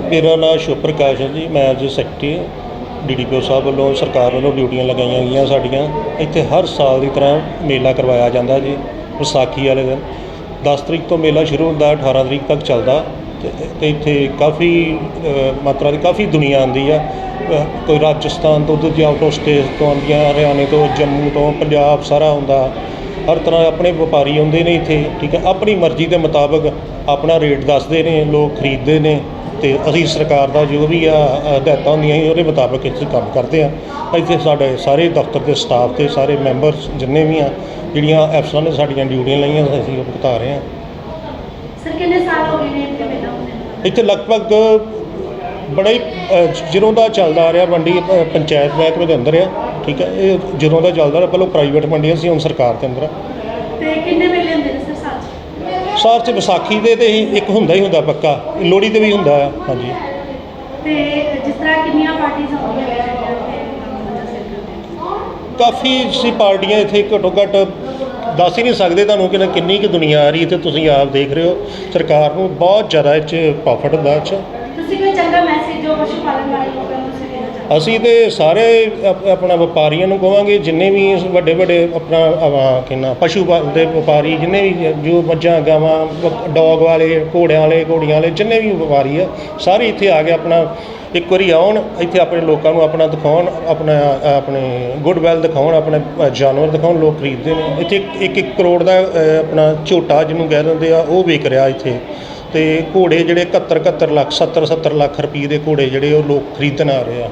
ਮੇਰਾ ਨਾਮ ਸ਼ੁਭ ਪ੍ਰਕਾਸ਼ ਹੈ ਜੀ, ਮੈਂ ਅੱਜ ਸੈਕਟਰੀ ਡੀਡੀਪੀਓ ਸਾਹਿਬ ਵੱਲੋਂ ਸਰਕਾਰ ਵੱਲੋਂ ਡਿਊਟੀਆਂ ਲਗਾਈਆਂ ਗਈਆਂ ਸਾਡੀਆਂ। ਇੱਥੇ ਹਰ ਸਾਲ ਦੀ ਤਰ੍ਹਾਂ ਮੇਲਾ ਕਰਵਾਇਆ ਜਾਂਦਾ ਜੀ, ਵਿਸਾਖੀ ਵਾਲੇ ਦਿਨ। 10 ਤਰੀਕ ਤੋਂ ਮੇਲਾ ਸ਼ੁਰੂ ਹੁੰਦਾ 18 ਤਰੀਕ ਤੱਕ ਚੱਲਦਾ। ਤੇ ਇੱਥੇ ਕਾਫੀ ਮਾਤਰਾ ਦੀ ਕਾਫੀ ਦੁਨੀਆ ਆਉਂਦੀ ਆ। ਕੋਈ ਰਾਜਸਥਾਨ ਤੋਂ ਦੂਜੇ ਆਊਟ ਆਫ ਸਟੇਟ ਤੋਂ ਆਉਂਦੀਆਂ, ਹਰਿਆਣੇ ਤੋਂ, ਜੰਮੂ ਤੋਂ, ਪੰਜਾਬ ਸਾਰਾ ਆਉਂਦਾ ਹਰ ਤਰ੍ਹਾਂ ਆਪਣੇ ਵਪਾਰੀ ਆਉਂਦੇ ਨੇ ਇੱਥੇ, ਠੀਕ ਹੈ? ਆਪਣੀ ਮਰਜ਼ੀ ਦੇ ਮੁਤਾਬਕ ਆਪਣਾ ਰੇਟ ਦੱਸਦੇ ਨੇ, ਲੋਕ ਖਰੀਦਦੇ ਨੇ। ਤੇ ਅਸੀਂ ਸਰਕਾਰ ਦਾ ਜੋ ਵੀ ਆ ਹਦਾਇਤਾਂ ਹੁੰਦੀਆਂ ਸੀ ਉਹਦੇ ਮੁਤਾਬਕ ਇੱਥੇ ਕੰਮ ਕਰਦੇ ਆ ਇੱਥੇ ਸਾਡੇ ਸਾਰੇ ਦਫ਼ਤਰ ਦੇ ਸਟਾਫ ਤੇ ਸਾਰੇ ਮੈਂਬਰ ਜਿੰਨੇ ਵੀ ਆ ਜਿਹੜੀਆਂ ਅਫਸਰਾਂ ਨੇ ਸਾਡੀਆਂ ਡਿਊਟੀਆਂ ਲਾਈਆਂ ਅਸੀਂ ਉਹ ਭੁਗਤਾ ਰਹੇ ਆ ਸਰ ਕਿੰਨੇ ਸਾਲ ਹੋ ਗਏ ਨੇ ਇੱਥੇ ਲਗਭਗ ਬੜਾ ਹੀ ਜਦੋਂ ਦਾ ਚੱਲਦਾ ਆ ਰਿਹਾ ਮੰਡੀ ਪੰਚਾਇਤ ਮਹਿਕਮੇ ਦੇ ਅੰਦਰ ਆ ਠੀਕ ਹੈ ਇਹ ਜਦੋਂ ਦਾ ਚੱਲਦਾ ਰਿਹਾ ਪਹਿਲਾਂ ਪ੍ਰਾਈਵੇਟ ਮੰਡੀਆਂ ਸੀ ਹੁਣ ਸਰਕਾਰ ਦੇ ਅੰਦਰ ਆ। ਤੇ ਕਿੰਨੇ ਮੇਲੇ ਹੁੰਦੇ ਨੇ ਸਰ? ਸਾਲ 'ਚ ਵਿਸਾਖੀ ਦੇ ਤੇ ਇੱਕ ਹੁੰਦਾ ਹੀ ਹੁੰਦਾ ਪੱਕਾ ਲੋਹੜੀ ਤੇ ਵੀ ਹੁੰਦਾ ਆ ਹਾਂਜੀ। ਤੇ ਜਿਸ ਤਰ੍ਹਾਂ ਕਿੰਨੀਆਂ ਪਾਰਟੀਆਂ ਕਾਫੀ ਸੀ ਪਾਰਟੀਆਂ ਇੱਥੇ ਘੱਟੋ ਘੱਟ ਦੱਸ ਹੀ ਨਹੀਂ ਸਕਦੇ ਤੁਹਾਨੂੰ ਕਿ ਕਿੰਨੀ ਕੁ ਦੁਨੀਆ ਆ ਰਹੀ ਤੇ ਤੁਸੀਂ ਆਪ ਦੇਖ ਰਹੇ ਹੋ ਸਰਕਾਰ ਨੂੰ ਬਹੁਤ ਜ਼ਿਆਦਾ ਇਹ 'ਚ ਪ੍ਰੋਫਿਟ ਹੁੰਦਾ 'ਚ ਤੁਸੀਂ ਕੋਈ ਚੰਗਾ ਮੈਸੇਜ ਜੋ ਪਸ਼ੂ ਪਾਲਣ ਵਾਲੇ ਲੋਕਾਂ ਅਸੀਂ ਤੇ ਸਾਰੇ ਆਪ- ਆਪਣਾ ਵਪਾਰੀਆਂ ਨੂੰ ਕਹਾਂਗੇ ਜਿੰਨੇ ਵੀ ਵੱਡੇ ਵੱਡੇ ਆਪਣਾ ਆਵਾ ਕਿੰਨਾ ਪਸ਼ੂ ਪਾਲਣ ਦੇ ਵਪਾਰੀ ਜਿੰਨੇ ਵੀ ਜੋ ਮੱਝਾਂ ਗਾਵਾਂ ਡੌਗ ਵਾਲੇ ਘੋੜਿਆਂ ਵਾਲੇ ਘੋੜੀਆਂ ਵਾਲੇ ਜਿੰਨੇ ਵੀ ਵਪਾਰੀ ਆ ਸਾਰੇ ਇੱਥੇ ਆ ਕੇ ਆਪਣਾ ਇੱਕ ਵਾਰੀ ਆਉਣ ਇੱਥੇ ਆਪਣੇ ਲੋਕਾਂ ਨੂੰ ਆਪਣਾ ਦਿਖਾਉਣ ਆਪਣਾ ਆਪਣੇ ਗੁੱਡਵੈਲ ਦਿਖਾਉਣ ਆਪਣੇ ਅ, ਜਾਨਵਰ ਦਿਖਾਉਣ ਲੋਕ ਖਰੀਦਦੇ ਨੇ। ਇੱਥੇ ਇੱਕ- ਇੱਕ ਇੱਕ ਕਰੋੜ ਦਾ ਅ, ਆਪਣਾ ਝੋਟਾ ਜਿਹਨੂੰ ਕਹਿ ਦਿੰਦੇ ਆ ਉਹ ਵਿਕ ਰਿਹਾ ਇੱਥੇ। ਤੇ ਘੋੜੇ ਜਿਹੜੇ 71 71 ਲੱਖ 70 70 ਲੱਖ ਰੁਪਏ ਦੇ ਘੋੜੇ ਜਿਹੜੇ ਉਹ ਲੋਕ ਖਰੀਦਣ ਆ ਰਹੇ ਆ।